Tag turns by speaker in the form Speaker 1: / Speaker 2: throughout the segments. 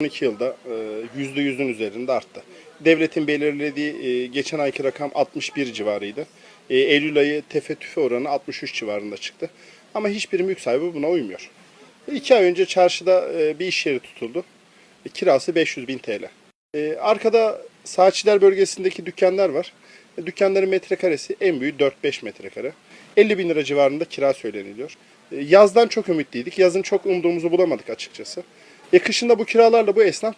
Speaker 1: 12 yılda e, %100'ün üzerinde arttı. Devletin belirlediği e, geçen ayki rakam 61 civarıydı. E, Eylül ayı tefe tüfe oranı 63 civarında çıktı. Ama hiçbir mülk sahibi buna uymuyor. İki ay önce çarşıda e, bir iş yeri tutuldu. E, Kirası 500 bin TL. E, Arkada Saatçiler bölgesindeki dükkanlar var. E, Dükkanların metrekaresi en büyüğü 4-5 metrekare. 50 bin lira civarında kira söyleniliyor. E, Yazdan çok ümitliydik. Yazın çok umduğumuzu bulamadık açıkçası. E, bu kiralarla bu esnaf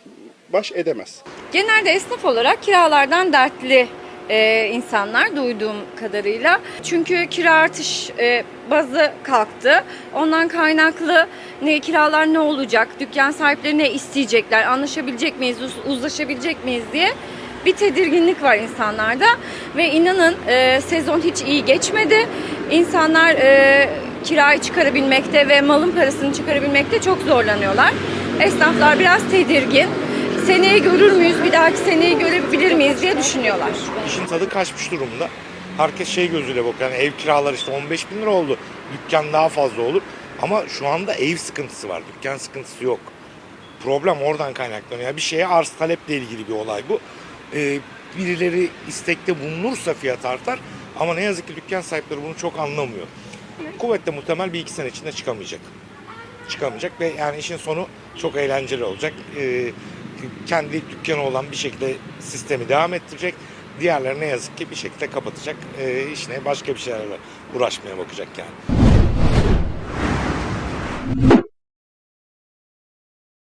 Speaker 1: baş edemez.
Speaker 2: Genelde esnaf olarak kiralardan dertli e, insanlar duyduğum kadarıyla. Çünkü kira artış e, bazı kalktı. Ondan kaynaklı ne kiralar ne olacak, dükkan sahipleri ne isteyecekler, anlaşabilecek miyiz, uz- uzlaşabilecek miyiz diye bir tedirginlik var insanlarda. Ve inanın e, sezon hiç iyi geçmedi. İnsanlar e, kirayı çıkarabilmekte ve malın parasını çıkarabilmekte çok zorlanıyorlar. Esnaflar biraz tedirgin. Seneyi görür müyüz, bir dahaki seneyi görebilir miyiz diye düşünüyorlar.
Speaker 3: İşin tadı kaçmış durumda. Herkes şey gözüyle bakıyor. Yani ev kiraları işte 15 bin lira oldu. Dükkan daha fazla olur. Ama şu anda ev sıkıntısı var. Dükkan sıkıntısı yok. Problem oradan kaynaklanıyor. Yani bir şeye arz taleple ilgili bir olay bu. Ee, birileri istekte bulunursa fiyat artar. Ama ne yazık ki dükkan sahipleri bunu çok anlamıyor. Kuvvetle muhtemel bir iki sene içinde çıkamayacak çıkamayacak ve yani işin sonu çok eğlenceli olacak. E, kendi dükkanı olan bir şekilde sistemi devam ettirecek. Diğerleri ne yazık ki bir şekilde kapatacak. E, işine başka bir şeylerle uğraşmaya bakacak yani.